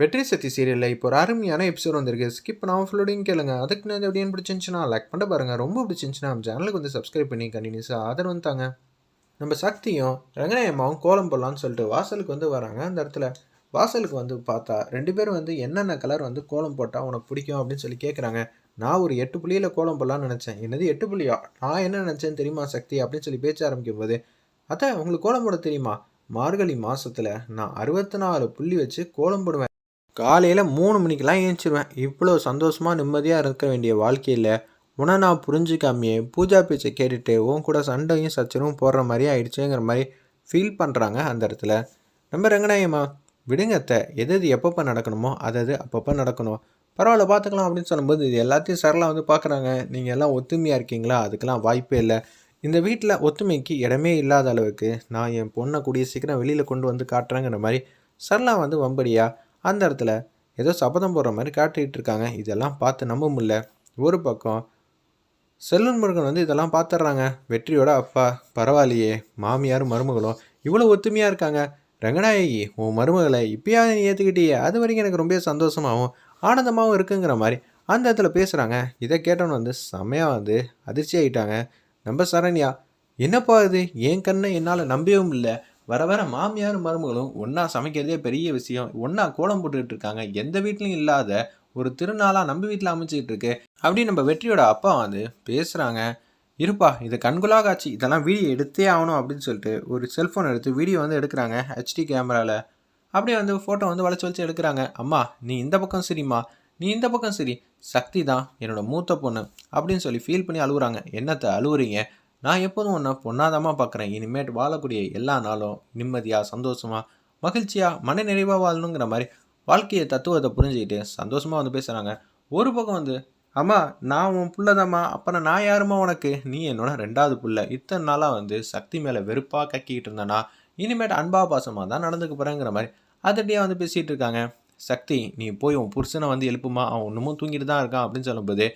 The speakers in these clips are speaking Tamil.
வெற்றி சக்தி சீரியலில் இப்போ ஒரு அருமையான எபிசோட் வந்திருக்கு. ஸ்கிப் பண்ணாமல் ஃபுல்லோடையும் கேளுங்க. அதுக்கு நான் எப்படின்னு பிடிச்சிருந்துச்சுன்னா லைக் பண்ண பாருங்க. ரொம்ப பிடிச்சிருந்துச்சுன்னா நம்ம சேனலுக்கு வந்து சப்ஸ்கிரைப் பண்ணி கண்டினியூஸாக ஆதரவு வந்தாங்க நம்ம சக்தியும் ரங்கநாயம்மாவும் கோலம் போடலான்னு சொல்லிட்டு வாசலுக்கு வந்து வராங்க. அந்த இடத்துல வாசலுக்கு வந்து பார்த்தா ரெண்டு பேரும் வந்து என்னென்ன கலர் வந்து கோலம் போட்டால் உனக்கு பிடிக்கும் அப்படின்னு சொல்லி கேட்குறாங்க நான் ஒரு எட்டு புள்ளியில் கோலம் போடலான்னு நினச்சேன். என்னது எட்டு புள்ளியா? நான் என்ன நினச்சேன்னு தெரியுமா சக்தி அப்படின்னு சொல்லி பேச்ச ஆரம்பிக்கும் போது அத்தை உங்களுக்கு கோலம் போட தெரியுமா? மார்கழி மாதத்தில் நான் அறுபத்தி நாலு புள்ளி வச்சு கோலம் போடுவேன். காலையில் மூணு மணிக்கெல்லாம் ஏஞ்சிருவேன். இவ்வளோ சந்தோஷமாக நிம்மதியாக இருக்க வேண்டிய வாழ்க்கையில் உன நான் புரிஞ்சுக்காமையே பூஜா பேச்சை கேட்டுட்டு உன் கூட சண்டையும் சச்சரவும் போடுற மாதிரி ஆயிடுச்சுங்கிற மாதிரி ஃபீல் பண்ணுறாங்க அந்த இடத்துல. நம்ம ரங்கநாயம்மா விடுங்க அத்தை. எது எது எப்பப்போ நடக்கணுமோ அது அது அப்பப்போ நடக்கணும். பரவாயில்ல பார்த்துக்கலாம் அப்படின்னு சொல்லும்போது இது எல்லாத்தையும் சரளாக வந்து பார்க்குறாங்க. நீங்கள் எல்லாம் ஒத்துமையாக இருக்கீங்களா? அதுக்கெல்லாம் வாய்ப்பே இல்லை. இந்த வீட்டில் ஒத்துமைக்கு இடமே இல்லாத அளவுக்கு நான் என் பொண்ணை கூடிய சீக்கிரம் வெளியில் கொண்டு வந்து காட்டுறேங்கிற மாதிரி சரளா வந்து வம்படியா அந்த இடத்துல ஏதோ சபதம் போடுற மாதிரி காட்டிகிட்டு இருக்காங்க. இதெல்லாம் பார்த்து நம்ப முடியல. ஒரு பக்கம் செல்வன் முருகன் வந்து இதெல்லாம் பார்த்துட்றாங்க. வெற்றியோட அப்பா பரவாயில்லையே மாமியாரும் மருமகளும் இவ்வளோ ஒத்துமையாக இருக்காங்க. ரங்கநாயகி உன் மருமகளை இப்பயா நீ ஏற்றுக்கிட்டியே அது வரைக்கும் எனக்கு ரொம்ப சந்தோஷமாகவும் ஆனந்தமாகவும் இருக்குங்கிற மாதிரி அந்த இடத்துல பேசுகிறாங்க இதை கேட்டவன் வந்து செம்மையாக வந்து அதிர்ச்சி ஆகிட்டாங்க நம்ம சரண்யா என்னப்பா இது? என் கண்ணை என்னால் நம்பவும் இல்லை வர வர மாமியாரும் மருமகளும் ஒன்றா சமைக்கிறதே பெரிய விஷயம். ஒன்றா கோலம் போட்டுக்கிட்டு இருக்காங்க. எந்த வீட்லையும் இல்லாத ஒரு திருநாளாக நம்ம வீட்டில் அமைச்சிக்கிட்டு இருக்கு. அப்படி நம்ம வெற்றியோட அப்பா வந்து பேசுகிறாங்க இருப்பா இது கண்குலா காட்சி. இதெல்லாம் வீடியோ எடுத்தே ஆகணும் அப்படின்னு சொல்லிட்டு ஒரு செல்ஃபோன் எடுத்து வீடியோ வந்து எடுக்கிறாங்க ஹெச்டி கேமராவில் அப்படியே வந்து ஃபோட்டோ வந்து வளைச்சி வளைச்சி எடுக்கிறாங்க. அம்மா நீ இந்த பக்கம் சரிம்மா. நீ இந்த பக்கம் சரி. சக்தி தான் என்னோட மூத்த பொண்ணு. அப்படின்னு சொல்லி ஃபீல் பண்ணி அழுகுறாங்க. என்னத்தை அழுகுறீங்க? நான் எப்போதும் ஒன்றை பொண்ணாதாம்மா பார்க்குறேன் இனிமேட்டு வாழக்கூடிய எல்லா நாளும் நிம்மதியாக சந்தோஷமாக மகிழ்ச்சியாக மன நிறைவாக வாழணுங்கிற மாதிரி வாழ்க்கையை தத்துவத்தை புரிஞ்சுக்கிட்டு சந்தோஷமாக வந்து பேசுகிறாங்க ஒரு பக்கம் வந்து அம்மா நான் உன் புள்ளதாம்மா. அப்புறம் நான் யாருமா உனக்கு? நீ என்னோட ரெண்டாவது புள்ள. இத்தனை நாளாக வந்து சக்தி மேலே வெறுப்பாக கக்கிக்கிட்டு இருந்தேன்னா இனிமேட் அன்பா பாசமாக தான் நடந்துக்க போகிறேங்கிற மாதிரி அதட்டியாக வந்து பேசிகிட்டு இருக்காங்க. சக்தி நீ போய் உன் புருஷனை வந்து எழுப்புமா? அவன் இன்னமும் தூங்கிட்டு தான் இருக்கான். அப்படின்னு சொல்லும்போது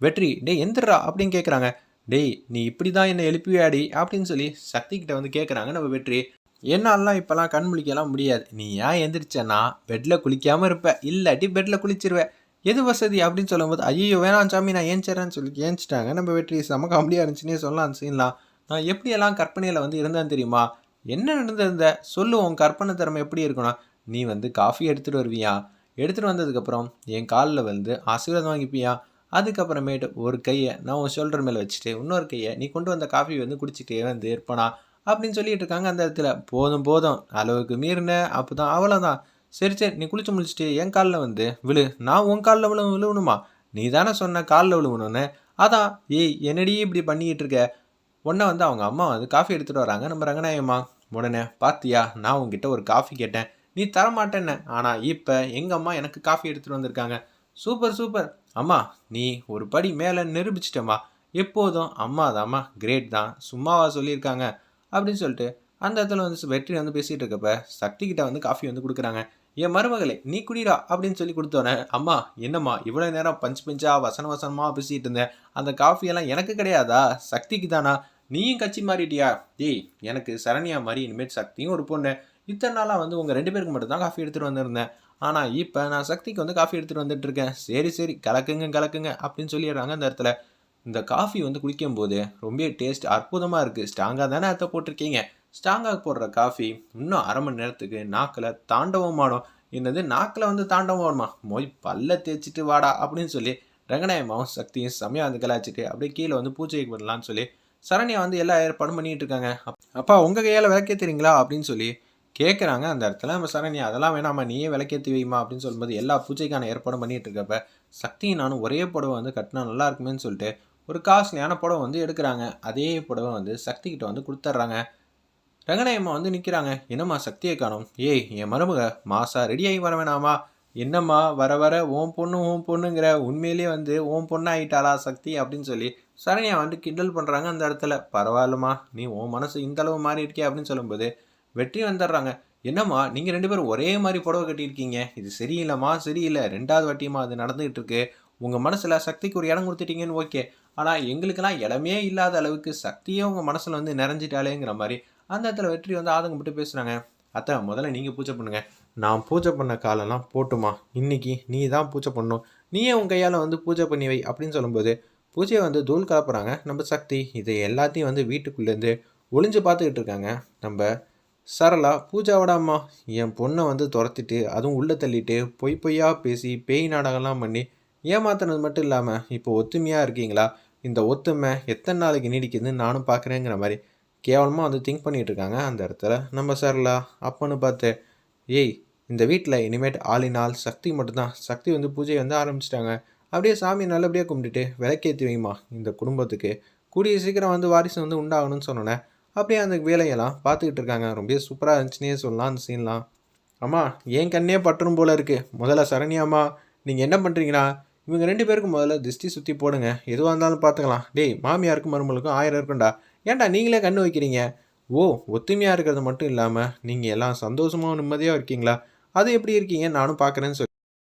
வெற்றி டே எந்திரா அப்படின்னு கேட்குறாங்க டேய் நீ இப்படி தான் என்னை எழுப்பியாடி அப்படின்னு சொல்லி சக்தி கிட்ட வந்து கேட்குறாங்க நம்ம வெற்றி. என்னாலலாம் இப்போல்லாம் கண் முழிக்கலாம் முடியாது. நீ ஏன் எந்திரிச்சேன்னா பெட்டில் குளிக்காமல் இருப்ப. இல்லாட்டி பெட்டில் குளிச்சிருவேன் எது வசதி? அப்படின்னு சொல்லும்போது ஐயோ வேணாம் சாமி நான் ஏஞ்சிறேன்னு சொல்லி ஏஞ்சிட்டாங்க. நம்ம வெற்றி செம காமெடியாக இருந்துச்சுன்னே சொல்லலாம் சீன்லாம் நான் எப்படியெல்லாம் கற்பனையில் வந்து இருந்தேன் தெரியுமா? என்ன நடந்திருந்த? சொல்லு உன் கற்பனை திறமை எப்படி இருக்கணும் நீ வந்து காஃபி எடுத்துகிட்டு வருவியா? எடுத்துகிட்டு வந்ததுக்கப்புறம் என் காலில் வந்து ஆசீர்வாதம் வாங்கிப்பியா? அதுக்கப்புறமேட்டு ஒரு கையை நான் உன் ஷோல்டர் மேலே வச்சுட்டு இன்னொரு கையை நீ கொண்டு வந்த காஃபி வந்து குடிச்சிட்டே வந்து இருப்பனா? அப்படின்னு சொல்லிட்டு இருக்காங்க அந்த இடத்துல. போதும் போதும். அளவுக்கு மீறின அப்போ தான் அவ்வளோதான் சரி சரி நீ குளிச்சு முடிச்சுட்டு என் காலில் வந்து விழு. நான் உன் காலில் விழு விழுவணுமா? நீ தானே சொன்ன காலில் விழுவணும்னு. அதான் ஏய் என்னடி இப்படி பண்ணிக்கிட்டு இருக்க? உடனே வந்து அவங்க அம்மா வந்து காஃபி எடுத்துகிட்டு வராங்க. நம்ம ரங்கநாயம்மா உடனே பாத்தியா நான் உங்ககிட்ட ஒரு காஃபி கேட்டேன். நீ தரமாட்டேன்னு. ஆனால் இப்போ எங்கள் அம்மா எனக்கு காஃபி எடுத்துகிட்டு வந்திருக்காங்க. சூப்பர் சூப்பர் அம்மா நீ ஒரு படி மேலே நிரூபிச்சிட்டம்மா. எப்போதும் அம்மா தாம்மா கிரேட் தான். சும்மாவா சொல்லியிருக்காங்க. அப்படின்னு சொல்லிட்டு அந்த இடத்துல வந்து வெற்றி வந்து பேசிகிட்டு இருக்கப்ப சக்தி கிட்ட வந்து காஃபி வந்து கொடுக்குறாங்க. என் மருமகளே நீ குடிடா அப்படின்னு சொல்லி கொடுத்தோன்னே அம்மா என்னம்மா இவ்வளோ நேரம் பஞ்ச் பஞ்சா வசன வசனமாக பேசிகிட்டு இருந்தேன். அந்த காஃபியெல்லாம் எனக்கு கிடையாதா? சக்திக்கு தானா? நீயும் கட்சி மாறிட்டியா? டேய் எனக்கு சரண்யா மாதிரி இனிமேல் சக்தியும் ஒரு பொண்ணு. இத்தனை நாளாக வந்து உங்கள் ரெண்டு பேருக்கு மட்டும் தான் காஃபி எடுத்துகிட்டு வந்திருந்தேன். ஆனால் இப்போ நான் சக்திக்கு வந்து காஃபி எடுத்துகிட்டு வந்துட்டுருக்கேன். சரி சரி கலக்குங்க கலக்குங்க அப்படின்னு சொல்லிடுறாங்க அந்த இடத்துல. இந்த காஃபி வந்து குடிக்கும்போது ரொம்ப டேஸ்ட் அற்புதமாக இருக்குது ஸ்ட்ராங்காக தானே அத்தை போட்டிருக்கீங்க? ஸ்ட்ராங்காக போடுற காஃபி இன்னும் அரை மணி நேரத்துக்கு நாக்கில் தாண்டவமானோம் என்னது நாக்கில் வந்து தாண்டவமானுமா மொய் பல்ல தேய்ச்சிட்டு வாடா அப்படின்னு சொல்லி ரங்கநாயமாவும் சக்தியும் செம்மையாக வந்து கலாச்சிட்டு அப்படியே கீழே வந்து பூஜைக்கு பண்ணலான்னு சொல்லி சரண்யா வந்து எல்லா ஏற்பாடும் பண்ணிகிட்டு இருக்காங்க. அப்பா உங்கள் கையால் விளக்கே தெரியுங்களா அப்படின்னு சொல்லி கேட்குறாங்க அந்த இடத்துல. நம்ம சரண்யா அதெல்லாம் வேணாமா நீயே விளக்கேற்றி வைமா அப்படின்னு சொல்லும்போது எல்லா பூஜைக்கான ஏற்பாடும் பண்ணிகிட்டு இருக்கப்ப சக்தியும் நானும் ஒரே புடவை வந்து கட்டினா நல்லா இருக்குமேன்னு சொல்லிட்டு ஒரு காஸ்ட்லியான புடவை வந்து எடுக்கிறாங்க. அதே புடவை வந்து சக்தி கிட்ட வந்து கொடுத்துட்றாங்க. ரங்கநாயம்மா வந்து நிற்கிறாங்க என்னம்மா சக்தியை காணும்? ஏய் என் மருமக மாசா ரெடியாகி வர வேணாமா? என்னம்மா வர வர ஓம் பொண்ணு ஓம் பொண்ணுங்கிற உண்மையிலேயே வந்து ஓம் பொண்ணு ஆகிட்டாளா சக்தி? அப்படின்னு சொல்லி சரண்யா வந்து கிண்டல் பண்ணுறாங்க அந்த இடத்துல. பரவாயில்லம்மா நீ உன் மனசு இந்த அளவு மாறி இருக்கே அப்படின்னு சொல்லும்போது வெற்றி வந்துடுறாங்க. என்னம்மா நீங்கள் ரெண்டு பேரும் ஒரே மாதிரி புடவை கட்டியிருக்கீங்க. இது சரியில்லைம்மா சரியில்லை. ரெண்டாவது வாட்டியமா அது நடந்துகிட்டு இருக்கு உங்கள் மனசில் சக்திக்கு ஒரு இடம் கொடுத்துட்டீங்கன்னு ஓகே. ஆனால் எங்களுக்கெல்லாம் இடமே இல்லாத அளவுக்கு சக்தியே உங்கள் மனசில் வந்து நிறைஞ்சிட்டாலேங்கிற மாதிரி அந்த இடத்துல வெற்றி வந்து ஆதங்கப்பட்டு பேசுகிறாங்க அத்தை முதல்ல நீங்கள் பூஜை பண்ணுங்கள் நான் பூஜை பண்ண காலெல்லாம் போட்டுமா இன்னைக்கு நீ தான் பூஜை பண்ணணும். நீயே உன் கையால் வந்து பூஜை பண்ணி வை அப்படின்னு சொல்லும்போது பூஜையை வந்து தூள் கலப்புறாங்க. நம்ம சக்தி இதை எல்லாத்தையும் வந்து வீட்டுக்குள்ளேருந்து ஒளிஞ்சு பார்த்துக்கிட்டு இருக்காங்க. நம்ம சரளா பூஜாவோட அம்மா. என் பொண்ணை வந்து துரத்திட்டு அதுவும் உள்ளே தள்ளிட்டு பொய் பொய்யா பேசி பேய் நாடகம்லாம் பண்ணி ஏமாத்தினது மட்டும் இல்லாமல் இப்போ ஒத்துமையாக இருக்கீங்களா? இந்த ஒத்துமை எத்தனை நாளைக்கு நீடிக்குதுன்னு நானும் பார்க்குறேங்கிற மாதிரி கேவலமாக வந்து திங்க் பண்ணிட்டு இருக்காங்க அந்த இடத்துல. நம்ம சரளா அப்பன்னு பார்த்து ஏய் இந்த வீட்டில் இனிமேட் ஆளினால் சக்தி மட்டும்தான். சக்தி வந்து பூஜை வந்து ஆரம்பிச்சிட்டாங்க. அப்படியே சாமி நல்லபடியாக கும்பிட்டுட்டு விளக்கேற்றி வைமா இந்த குடும்பத்துக்கு கூடிய சீக்கிரம் வந்து வாரிசு வந்து உண்டாகணும்னு சொன்னோன்னே அப்படியே அந்த வேலையெல்லாம் பார்த்துக்கிட்டு இருக்காங்க. ரொம்ப சூப்பராக இருந்துச்சுன்னே சொல்லலாம் அந்த சீன்லாம் அம்மா என் கண்ணே பட்டுரும் போல் இருக்கு. முதல்ல சரண்யாம்மா நீங்கள் என்ன பண்ணுறீங்கன்னா இவங்க ரெண்டு பேருக்கும் முதல்ல திஷ்டி சுற்றி போடுங்க. எதுவாக இருந்தாலும் பார்த்துக்கலாம். டேய் மாமியாருக்கும் மருமகளுக்கும் ஆயிரம் இருக்கும்டா. ஏன்டா நீங்களே கண்ணு வைக்கிறீங்க? ஓ ஒத்துமையாக இருக்கிறது மட்டும் இல்லாமல் நீங்கள் எல்லாம் சந்தோஷமாக நிம்மதியாக இருக்கீங்களா? அது எப்படி இருக்கீங்க நானும் பார்க்குறேன்னு சொல்லி